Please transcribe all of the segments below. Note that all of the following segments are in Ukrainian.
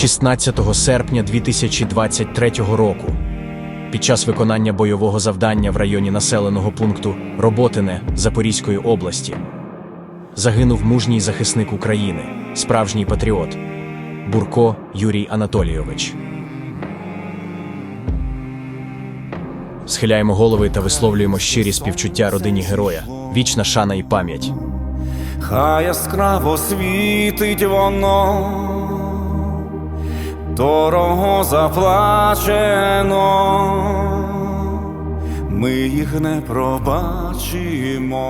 16 серпня 2023 року. Під час виконання бойового завдання в районі населеного пункту Роботине Запорізької області загинув мужній захисник України, справжній патріот Бурко Юрій Анатолійович. Схиляємо голови та висловлюємо щирі співчуття родині героя, вічна шана і пам'ять. Хай яскраво світить воно, дорого заплачено, ми їх не пробачимо.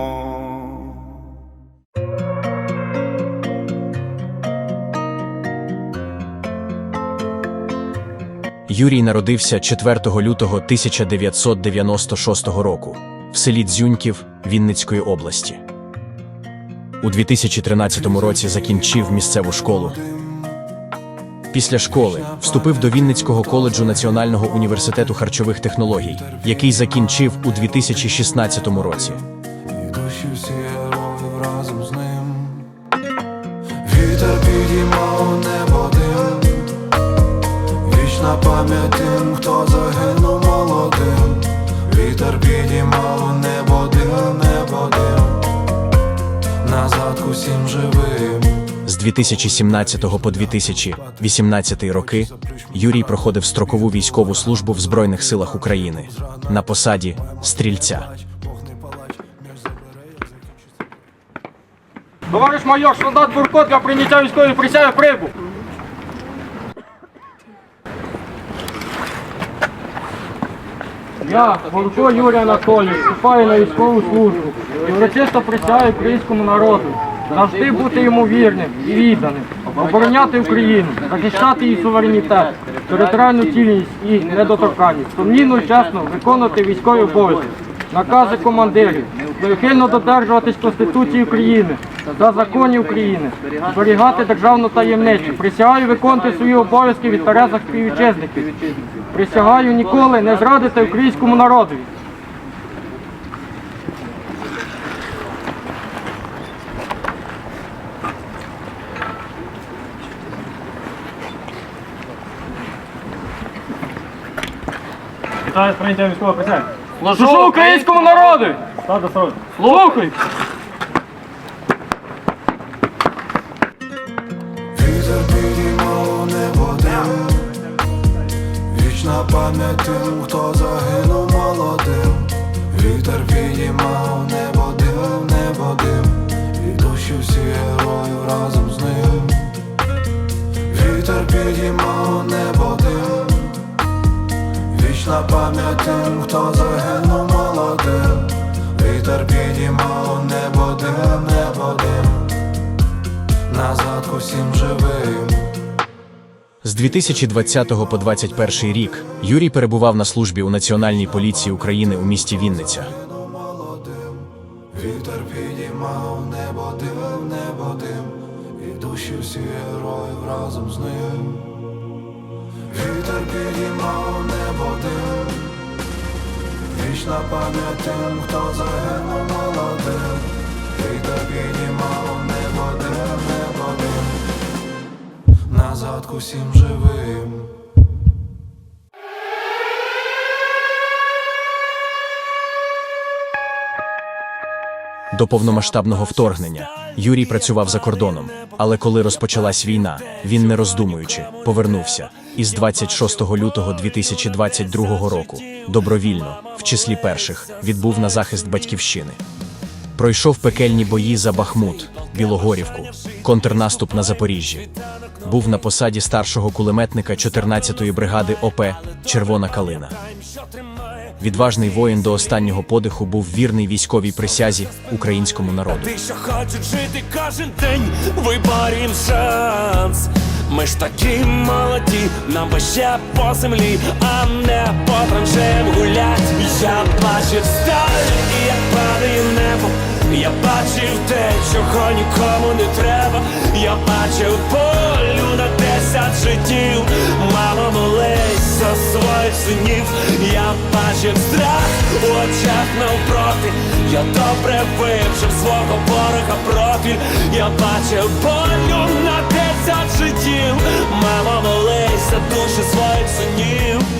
Юрій народився 4 лютого 1996 року в селі Дзюньків Вінницької області. У 2013 році закінчив місцеву школу. Після школи вступив до Вінницького коледжу Національного університету харчових технологій, який закінчив у 2016 році. Вітер підіймав небо дим. Вічна пам'ять тим, хто загинув молодим. Вітер підіймав небо дим, небо дим. Назад усім живим. З 2017 по 2018 роки Юрій проходив строкову військову службу в Збройних силах України на посаді стрільця. Товариш майор, солдат Бурко для прийняття військової присяги прибув. Я, Бурко Юрій Анатолійович, вступаю на військову службу і урочисто присягаю українському народу. Завжди бути йому вірним і відданим, обороняти Україну, захищати її суверенітет, територіальну цілісність і недоторканність, сумлінно чесно виконувати військові обов'язки, накази командирів, неухильно додержуватись Конституції України та законів України, зберігати державну таємницю. Присягаю виконувати свої обов'язки в інтересах співвітчизників. Присягаю ніколи не зрадити українському народові. Вітаю з прийняттям військового присяги. Служу українському народу! Стати срок. Слухай! Вітер підіймав небо дим. Вічна пам'ять тим, хто загинув молодим. Вітер підіймав небо дим, небо дим. І душі всі героїв разом з ним. Вітер підіймав небо дим. Вічна пам'ять тим, хто загинув молодим. Вітер підіймав небо дим, небо дим. Назад усім живим. З 2020 по 2021 рік Юрій перебував на службі у Національній поліції України у місті Вінниця. Вітер підіймав небо дим, небо дим, і душі всі героїв разом з ним. Вітер підіймав небо дим, вічна пам'ять тим, хто загинув молодим. Вітер підіймав небо дим, небо дим, назад усім живим. До повномасштабного вторгнення Юрій працював за кордоном, але коли розпочалась війна, він не роздумуючи повернувся і з 26 лютого 2022 року добровільно, в числі перших, відбув на захист батьківщини. Пройшов пекельні бої за Бахмут, Білогорівку, контрнаступ на Запоріжжі. Був на посаді старшого кулеметника 14-ї бригади ОП Червона Калина. Відважний воїн до останнього подиху був вірний військовій присязі українському народу. Ти, що хочуть жити кожен день, виборім шанс. Ми ж такі молоді, нам би ще по землі, а не по траншеям гулять. Я бачив сталь, як падає небо. Я бачив те, чого нікому не треба. Я бачив полю на десь десять життів. мама молись за своїх синів. Я бачив страх у очах навпроти. Я добре вивчив свого ворога профіль. Я бачив болю на десять життів. мама молись за душі своїх синів.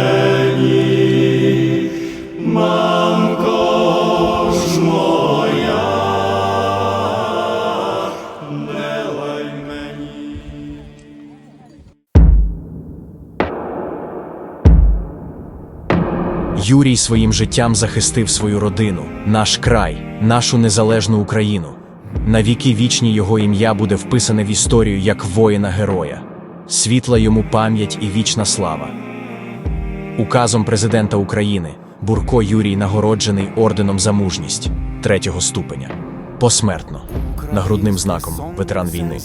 Юрій своїм життям захистив свою родину, наш край, нашу незалежну Україну. На віки вічні його ім'я буде вписане в історію як воїна-героя. Світла йому пам'ять і вічна слава. Указом президента України Бурко Юрій нагороджений орденом за мужність третього ступеня. Посмертно. Нагрудним знаком ветеран війни.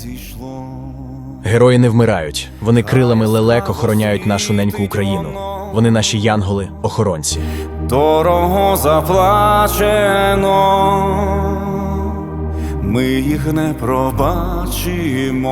Герої не вмирають. Вони крилами лелек охороняють нашу неньку Україну. Вони наші янголи, охоронці. Дорого заплачено, ми їх не пробачимо.